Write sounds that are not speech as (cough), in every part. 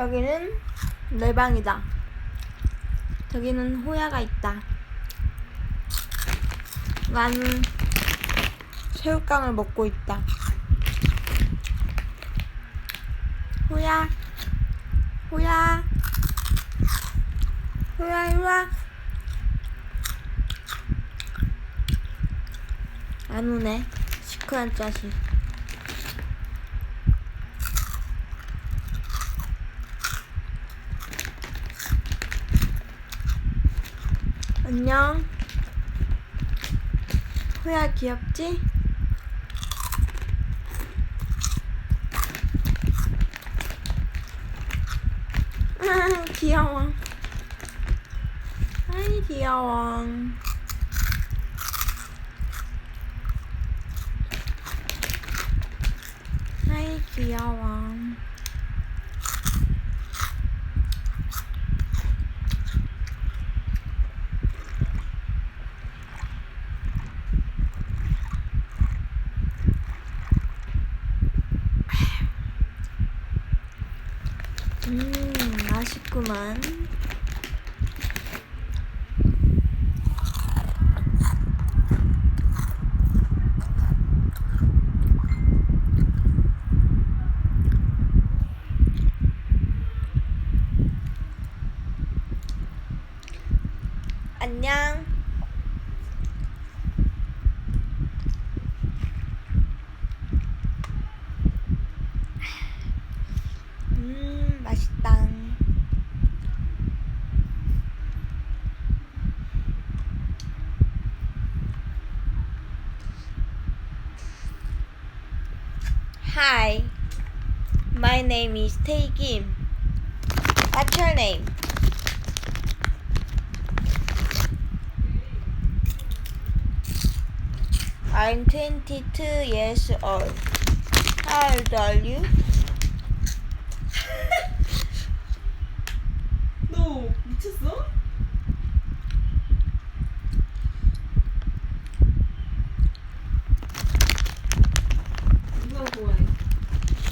여기는 내 방이다. 저기는 호야가 있다. 나는 새우깡을 먹고 있다. 호야, 호야, 호야, 와. 안 오네. 시크한 자식. 안녕. 호야 귀엽지? 아, 귀여워. 아이 귀여워. 아이 귀여워. 있구만. 안녕. Hi, my name is Tae Kim. What's your name? I'm 22 years old. How old are you? (laughs) 너 미쳤어?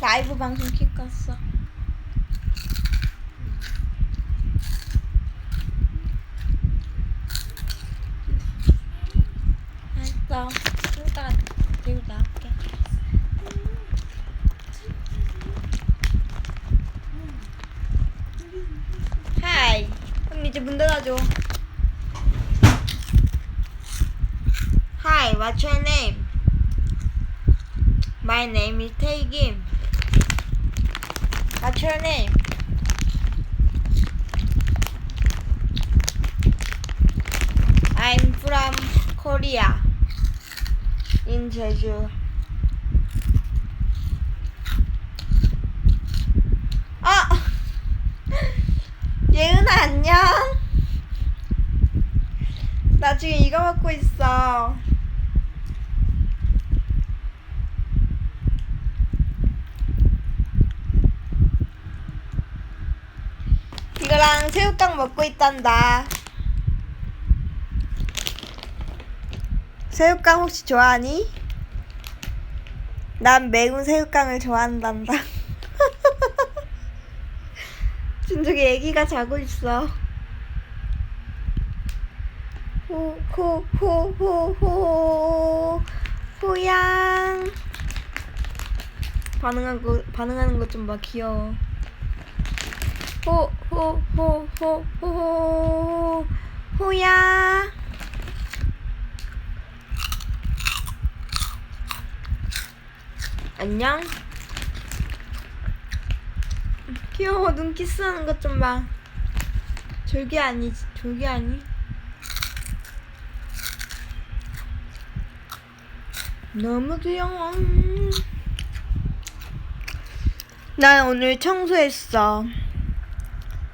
라이브 방송 킬 껐어. 알았어. 좀 이따가 들고 나올게. 하이. 그럼 이제 문 닫아줘. Hi, what's your name? My name is Tae Kim. What's your name? I'm from Korea. In Jeju. 아! 예은아 안녕. 나 지금 이거 먹고 있어. 이거랑 새우깡 먹고 있단다. 새우깡 혹시 좋아하니? 난 매운 새우깡을 좋아한단다. (laughs) 준석이 애기가 자고 있어. 호, 호, 호, 호, 호, 호양. 반응한 거, 반응하는 것 좀 봐, 귀여워. 호, 호, 호, 호, 호, 호, 호야. 안녕. 귀여워, 눈 키스하는 것 좀 봐. 졸기 아니, 졸기 아니? 너무 귀여워. 난 오늘 청소했어.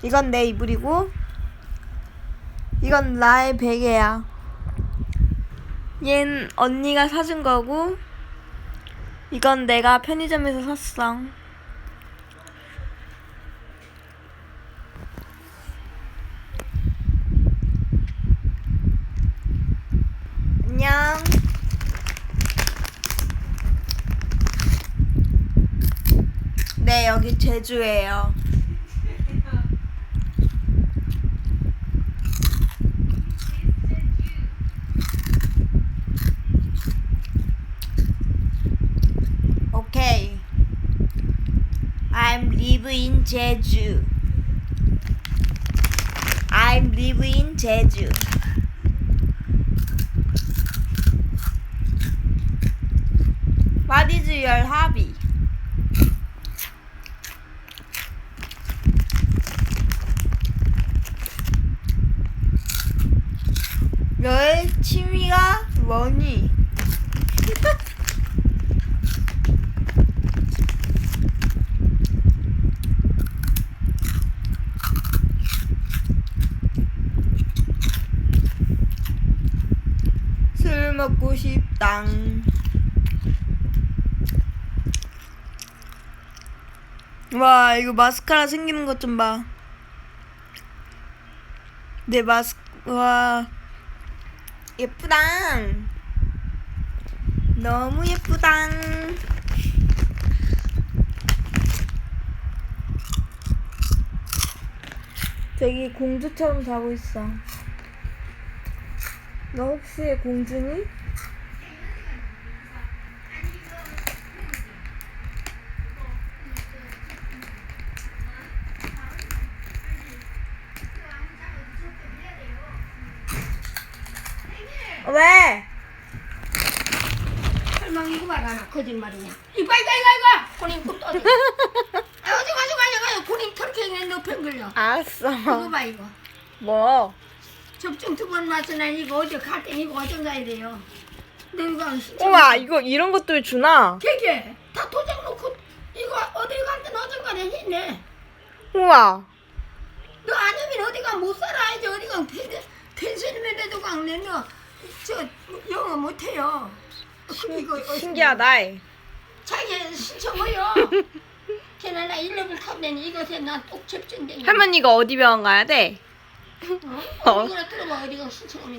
이건 내 이불이고, 이건 나의 베개야. 얜 언니가 사준 거고, 이건 내가 편의점에서 샀어. 안녕. 네, 여기 제주예요. 제주. I'm live in 제주. Your hobby? 너의 취미가 뭐니? 먹고 싶당. 와 이거 마스카라 생기는 것 좀 봐. 내 마스 와 예쁘당. 너무 예쁘당. 저기 공주처럼 자고 있어. 너 혹시 공주니? 왜? 설마 이거 봐라 나 거짓말이냐 이봐 이거 이거 이거 군인 또 떠져 아, 어디 가서 가져가요 군인 했네 너편 걸려 알았어. 이거 봐 이거 뭐? 접종 두 번 맞으나 이거 어디 갈때 이거 어쩜 가야 돼요 내가 우와 이거 이런 것들 주나? 되게 다 도장 놓고 이거 어디 갈 때는 어쩜 가야 했네 우와. 너 아니면 어디가 못 살아 이제 어디가 펜- 펜션이면 돼도 강내 너저 영어 못해요 이거 어- 신기하다. 자기 신청해요. 걔는 나 1레벨 타면 이것에 나똑 접전되냐. 할머니가 어디 병원 가야 돼? 어? 어디가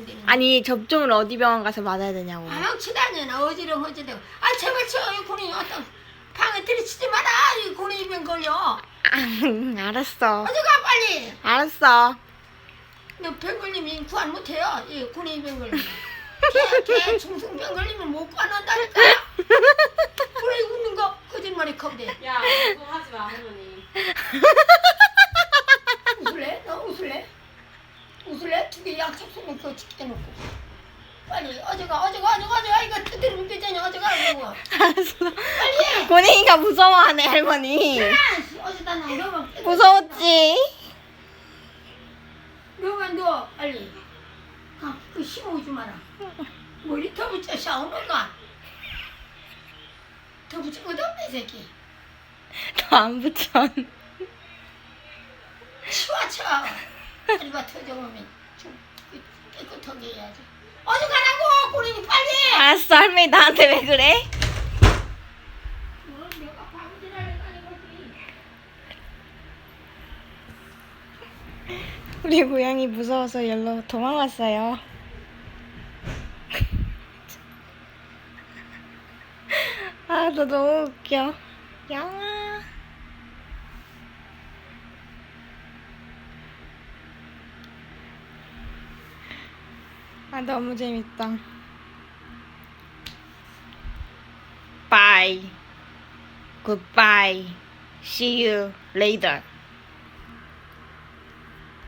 되냐. 아니 접종을 어디 병원 가서 맞아야 되냐고. 아양 치다니 나 어지러 어지러. 아 제발 쳐이 군이 어떤 방에 들이치지 마라 이 군이 입에 걸려. 아, (laughs) 알았어. 어디 가 빨리. 알았어. 너 병 걸리면 구안 못해요. 이 군이 입에 걸려. (laughs) 걔, 걔 중성병 걸리면 못 구한다니까. (laughs) 그래 웃는 거 거짓말이 컵대. 야, 그거 하지 마, 할머니. 웃을래? 너 웃을래? 웃을래? 두개약 잡수면 그거 집게놓고 빨리 어제가 어제가 어제가 어제가 이거 뜯으면 되잖아 어제가 이거 알았어. 빨리 해 고냉이가 무서워하네 할머니. 아이씨, 어제다 나 너가 무서웠지? 너가 너 빨리 아, 그 심어오지 마라 머리 더 붙여 샤오너가 더 없네 이 새끼 더 안 붙여. 치워 치워 봐 터져오면 좀 깨끗하게 해야지 어디 가라고 고린이 빨리 알았어 할머니 나한테 왜 그래? 뭐 내가 바보질하는 거 아니거든 우리 고양이 무서워서 열로 도망왔어요. (laughs) 아, 너 너무 웃겨. 양아. 아, 너무 재밌다. Bye. Goodbye. See you later.